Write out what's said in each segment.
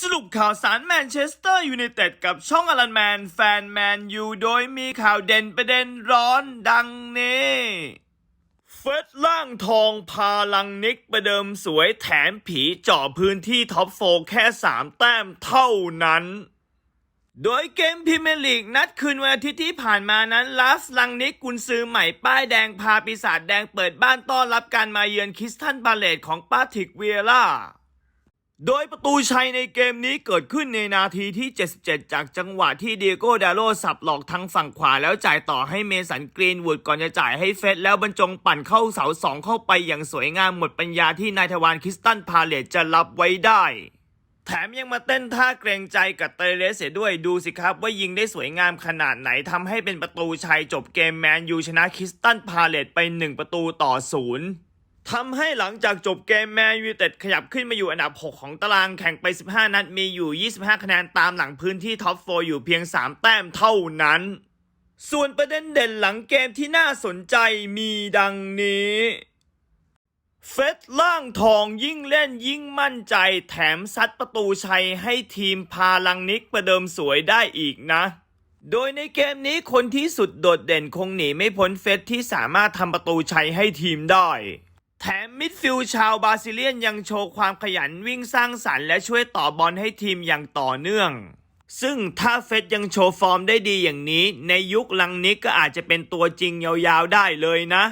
สรุปข่าวสารแมนเชสเตอร์ยูไนเต็ดกับช่องอลันแมนแฟนแมนยูโดยมีข่าวเด่นประเด็นร้อนดังนี้เฟิร์สล่างทองพาลังนิกประเดิมสวยแถมผีเจาะพื้นที่ท็อปโฟแค่ 3 แต้มเท่านั้น โดยเกมพรีเมียร์ลีกนัดคืนวันอาทิตย์ที่ผ่านมานั้นลาฟลังนิกกุนซือใหม่ป้ายแดงพาปีศาจแดงเปิดบ้านต้อนรับการมาเยือนคิสตันบาเลตของปาทิกเวียร่า โดยประตูชัยในเกมนี้เกิดขึ้นในนาทีที่ 77 จากจังหวะที่เดียโก้ดาโลสับหลอกทางฝั่งขวาแล้วจ่ายต่อให้เมสันกรีนวูดก่อนจะจ่ายให้เฟสแล้วบรรจงปั่นเข้าเสาสองเข้าไปอย่างสวยงามหมดปัญญาที่นายทวารคริสตันพาเลตจะรับไว้ได้แถมยังมาเต้นท่าเกรงใจกับเตเลสเสียด้วยดูสิครับว่ายิงได้สวยงามขนาดไหนทำให้เป็นประตูชัยจบเกมแมนยูชนะคริสตันพาเลตไป 1 ประตูต่อศูนย์ ทำให้หลังจากจบเกมแมนยูเต็ดขยับขึ้นมาอยู่อันดับ 6 ของตารางแข่งไป 15 นัดมีอยู่ 25 คะแนนตามหลังพื้นที่ท็อปโฟอยู่เพียง 3 แต้มเท่านั้น ส่วนประเด็นเด่นหลังเกมที่น่าสนใจมีดังนี้เฟสล่างทองยิ่งเล่นยิ่งมั่นใจแถมซัดประตูชัยให้ทีมพาลังนิกประเดิมสวยได้อีกนะ โดยในเกมนี้คนที่สุดโดดเด่นคงหนีไม่พ้นเฟสที่สามารถทำประตูชัยให้ทีมได้ แถมมิดฟิล์ชาวบราซิเลียนยังโชว์ความขยันวิ่งสร้างสรรค์และช่วยต่อบอลให้ทีมอย่างต่อเนื่อง ซึ่งถ้าเฟสยังโชว์ฟอร์มได้ดีอย่างนี้ ในยุคลังนิกก็อาจจะเป็นตัวจริงยาวๆได้เลยนะ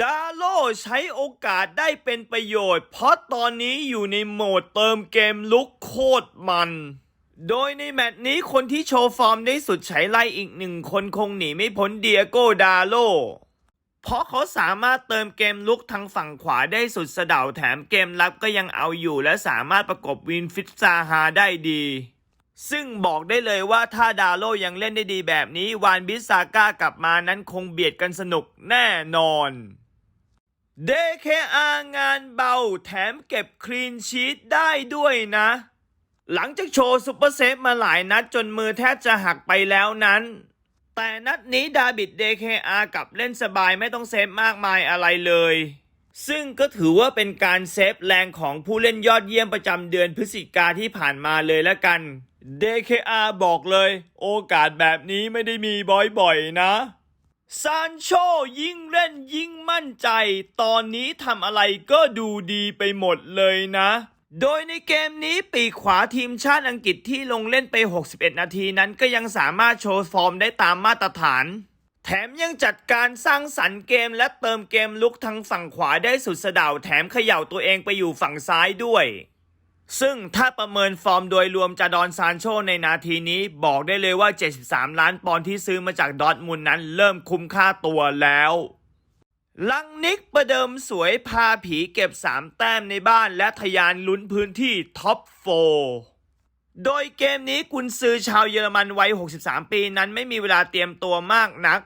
ดาโลใช้โอกาสได้เป็นประโยชน์ เพราะตอนนี้อยู่ในโหมดเติมเกมลุกโคตรมัน โดยในแมตช์นี้คนที่โชว์ฟอร์มได้สุดใช้ไล่อีกหนึ่งคนคงหนีไม่พ้นเดียโกดาโล เพราะเขาสามารถเติมเกมลุกทางฝั่งขวาได้สุดสะเดาแถมเกมรับก็ยังเอาอยู่ และสามารถประกบวินฟิตซาฮาได้ดี ซึ่งบอกได้เลยว่าถ้าดาโลยังเล่นได้ดีแบบนี้ วานบิสซาก้ากลับมานั้นคงเบียดกันสนุกแน่นอน DKR งานเบาแถมเก็บคลีนชีตได้ด้วยนะ หลังจากโชว์ซุปเปอร์เซฟมาหลายนัดจนมือแทบจะหักไปแล้วนั้น แต่นัดนี้ดาบิด DKR กลับเล่นสบายไม่ต้องเซฟมากมายอะไรเลย ซึ่งก็ถือว่าเป็นการเซฟแรงของผู้เล่นยอดเยี่ยมประจำเดือนพฤศจิกาที่ผ่านมาเลยละกัน DKR บอกเลย โอกาสแบบนี้ไม่ได้มีบ่อยๆนะซานโชยิ่งเล่นยิ่งมั่นใจ ตอนนี้ทำอะไรก็ดูดีไปหมดเลยนะ โดยในเกมนี้ปีกขวาทีมชาติอังกฤษที่ลงเล่นไป 61 นาทีนั้นก็ยังสามารถโชว์ฟอร์มได้ตามมาตรฐาน แถมยังจัดการสร้างสรรค์เกมและเติมเกมลุกทางฝั่งขวาได้สุดสะดาวแถมเขย่าตัวเองไปอยู่ฝั่งซ้ายด้วย ซึ่งถ้าประเมินฟอร์มโดยรวมจาดอนซานโชในนาทีนี้บอกได้เลยว่า 73 ล้านปอนด์ที่ซื้อมาจากดอทมุนนั้นเริ่มคุ้มค่าตัวแล้ว ลังนิกประเดิมสวยพาผีเก็บ 3 แต้มในบ้านและทะยานลุ้นพื้นที่ท็อป4โดยเกมนี้กุนซือชาวเยอรมันวัย 63 ปีนั้นไม่มีเวลาเตรียมตัวมากนัก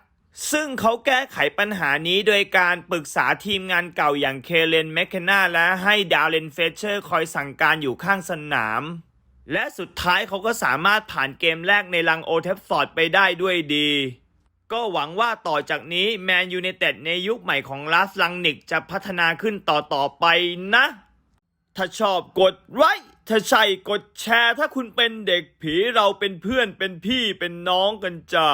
ซึ่งเขาแก้ไขปัญหานี้โดยการปรึกษาทีมงานเก่าอย่างเคเลนแมคเคนนาและให้ดาร์เลนเฟเชอร์คอยสั่งการอยู่ข้างสนาม และสุดท้ายเขาก็สามารถผ่านเกมแรกในลังโอเทฟฟอร์ดไปได้ด้วยดี ก็หวังว่าต่อจากนี้แมนยูเนเต็ดในยุคใหม่ของลาสลังนิกจะพัฒนาขึ้นต่อต่อไปนะ ถ้าชอบกดไลค์ถ้าใช่กดแชร์ ถ้าคุณเป็นเด็กผีเราเป็นเพื่อนเป็นพี่เป็นน้องกันจ้า